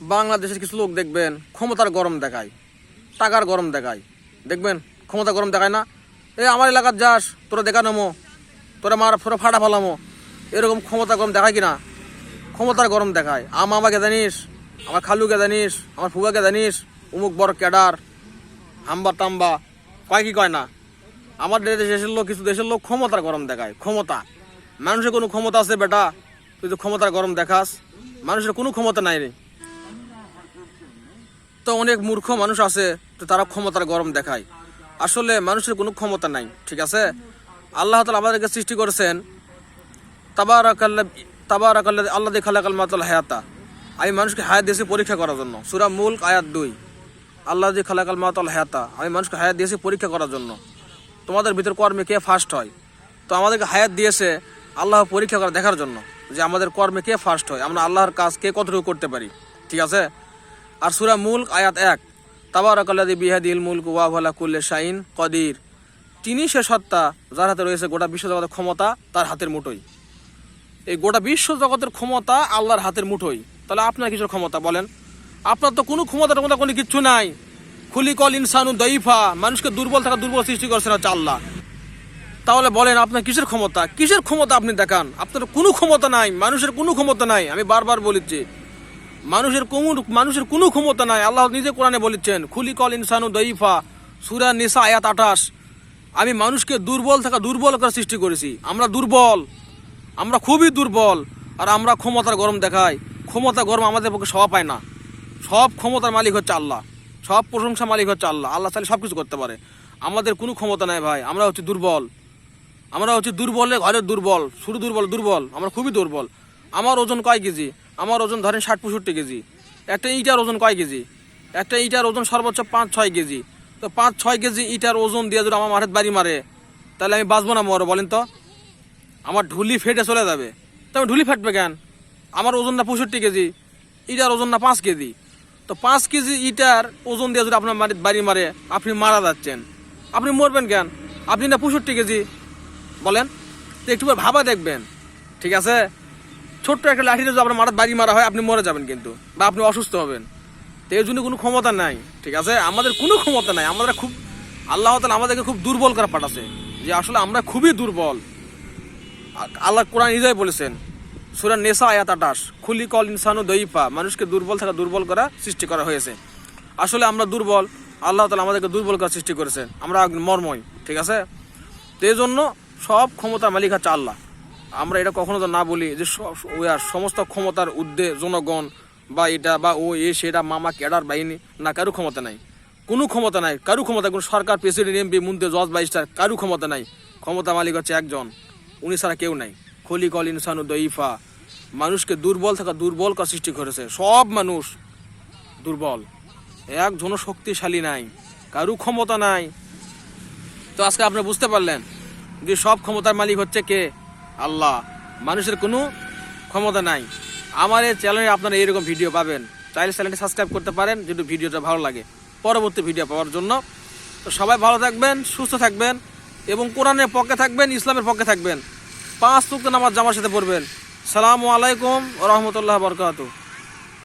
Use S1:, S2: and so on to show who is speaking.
S1: বাংলাদেশের কিছু লোক দেখবেন, ক্ষমতার গরম দেখায়, টাকার গরম দেখায়। দেখবেন ক্ষমতা গরম দেখায় না? এ, আমার এলাকার যাস, তোরা দেখা নামো, তোরা মার ফোরা ফাটা ফালামো। এরকম ক্ষমতা গরম দেখায় কিনা? ক্ষমতার গরম দেখায়। আম আমাকে জানিস, আমার খালুকে জানিস, আমার ফুবাকে জানিস, উমুক বড় ক্যাডার, হাম্বা তাম্বা, কয় কি কয় না? আমাদের দেশের লোক, কিছু দেশের লোক ক্ষমতার গরম দেখায়, ক্ষমতা। মানুষের কোনো ক্ষমতা আছে বেটা? তুই তো ক্ষমতার গরম দেখাস। মানুষের কোনো ক্ষমতা নাই রে। তো অনেক মূর্খ মানুষ আছে, তো তারা ক্ষমতার গরম দেখায়। আসলে মানুষের কোনো ক্ষমতা নাই, ঠিক আছে? আল্লাহ তালা আমাদেরকে সৃষ্টি করেছেন তাবার তাবার আল্লাহ খালাকাল মাতাল হায়াতা। আমি মানুষকে হায়াত দিয়েছি পরীক্ষা করার জন্য। সুরা মুল্ক, আয়াত দুই। আল্লাহ যে খালাকাল মাতাল হায়াতা। আমি মানুষকে হায়াত দিয়েছি পরীক্ষা করার জন্য। তোমাদের ভিতর কর্মে কে ফার্স্ট হয়? তো আমাদেরকে হায়াত দিয়েছে আল্লাহ পরীক্ষা করা দেখার জন্য, যে আমাদের কর্মে কে ফার্স্ট হয়? আমরা আল্লাহর কাজ কে কতটুকু করতে পারি? ঠিক আছে? আর সুরা মুল্ক আয়াত এক। তাবারাকাল্লাদি বিহাদিল মুল্ক ওয়াভালা কুল্লে শাইন কদির। তিনি সে সত্তা যার হাতে রয়েছে গোটা বিশ্ব জগতের ক্ষমতা, তার হাতের মুঠোই। এই গোটা বিশ্ব জগতের ক্ষমতা আল্লাহর হাতের মুঠোই। তাহলে আপনার কিসের ক্ষমতা বলেন? আপনার তো কোনো ক্ষমতা টমতা কোনো কিচ্ছু নাই। খুলি কল ইনসানু দইফা মানুষকে দুর্বল থাকা দুর্বল সৃষ্টি করছেন হচ্ছে আল্লাহ তাহলে বলেন আপনার কিসের ক্ষমতা? কিসের ক্ষমতা আপনি দেখান? আপনার কোনো ক্ষমতা নাই, মানুষের কোনো ক্ষমতা নাই। আমি বারবার বলেছি মানুষের কোন মানুষের কোনো ক্ষমতা নাই। আল্লাহ নিজে কোরআনে বলেছেন, খুলি কল ইনসানু দইফা সুরা নিসা আয়াত আঠাশ। আমি মানুষকে দুর্বল থাকা দুর্বল করে সৃষ্টি করেছি। আমরা দুর্বল। আমরা খুবই দুর্বল। আর আমরা ক্ষমতার গরম দেখাই। ক্ষমতা গরম আমাদের পক্ষে সব পায় না। সব ক্ষমতার মালিক হচ্ছে আল্লাহ। সব প্রশংসা মালিক হচ্ছে আল্লাহ। আল্লাহ চাইলে সব কিছু করতে পারে। আমাদের কোনো ক্ষমতা নাই ভাই। আমরা হচ্ছে দুর্বল। আমরা হচ্ছে দুর্বলে ঘরের দুর্বল, শুধু দুর্বল দুর্বল। আমরা খুবই দুর্বল। আমার ওজন কয় কেজি? আমার ওজন ধরেন ষাট পঁয়ষট্টি কেজি। একটা ইটার ওজন কয় কেজি? একটা ইটার ওজন সর্বোচ্চ পাঁচ ছয় কেজি। তো পাঁচ ছয় কেজি ইটার ওজন দিয়ে যদি আমার মাঠের বাড়ি মারে, তাহলে আমি বাঁচবো না মরো, বলেন তো? আমার ঢুলি ফেটে চলে যাবে। তো আমি ঢুলি ফাটবে কেন? আমার ওজন না পঁয়ষট্টি কেজি, ইটার ওজন না পাঁচ কেজি। তো পাঁচ কেজি ইটার ওজন দিয়ে যদি আপনার বাড়ি- বাড়ি মারে, আপনি মারা যাচ্ছেন। আপনি মরবেন কেন? আপনি না পঁয়ষট্টি কেজি, বলেন? তো একটু ভাবা দেখবেন। ঠিক আছে? ছোট্ট একটা লাঠি যদি আপনার মারার বাড়ি মারা হয়, আপনি মরে যাবেন কিন্তু বা আপনি অসুস্থ হবেন। তো এর জন্য কোনো ক্ষমতা নাই, ঠিক আছে? আমাদের কোনো ক্ষমতা নাই। আমরা খুব, আল্লাহ তালা আমাদেরকে খুব দুর্বল করে পাঠাছে যে আসলে আমরা খুবই দুর্বল। আল্লাহ কোরআন ইজাই বলেছেন, সুরা নেশা আয়াত আটাশ খুলি কল ইনসানু দইফা মানুষকে দুর্বল থাকা দুর্বল করা সৃষ্টি করা হয়েছে। আসলে আমরা দুর্বল, আল্লাহ তালা আমাদেরকে দুর্বল করা সৃষ্টি করেছেন। আমরা মর্মই, ঠিক আছে? তো এই জন্য সব ক্ষমতার মালিক হচ্ছে আল্লাহ। আমরা এটা কখনো তো না বলি যে সমস্ত ক্ষমতার উদ্দে জনগণ বা এটা বা ও এ সেটা মামা, ক্যাডার, বাহিনী, না, কারও ক্ষমতা নাই। কোনো ক্ষমতা নাই, কারও ক্ষমতা কোনো সরকার, প্রেসিডেন্ট, এমপি মন্ত্রী জজ বাইস্টার কারও ক্ষমতা নাই। ক্ষমতা মালিক হচ্ছে একজন, উনি ছাড়া কেউ নাই। খলি কল ইনসানু দইফা মানুষকে দুর্বল থাকা দুর্বল করা সৃষ্টি করেছে। সব মানুষ দুর্বল। একজনও শক্তিশালী নাই, কারও ক্ষমতা নাই। তো আজকে আপনি বুঝতে পারলেন যে সব ক্ষমতার মালিক হচ্ছে কে? আল্লাহ, মানুষের কোনো ক্ষমতা নাই। আমার এই চ্যানেলে আপনারা এইরকম ভিডিও পাবেন। চাইলে চ্যানেলটি সাবস্ক্রাইব করতে পারেন, যদি ভিডিওটা ভালো লাগে। পরবর্তী ভিডিও পাওয়ার জন্য। তো সবাই ভালো থাকবেন, সুস্থ থাকবেন, এবং কোরআনের পক্ষে থাকবেন, ইসলামের পক্ষে থাকবেন। পাঁচ তুক্ত নামাজ জামার সাথে পড়বেন। সালামু আলাইকুম রহমতুল্লাহ বরকাতু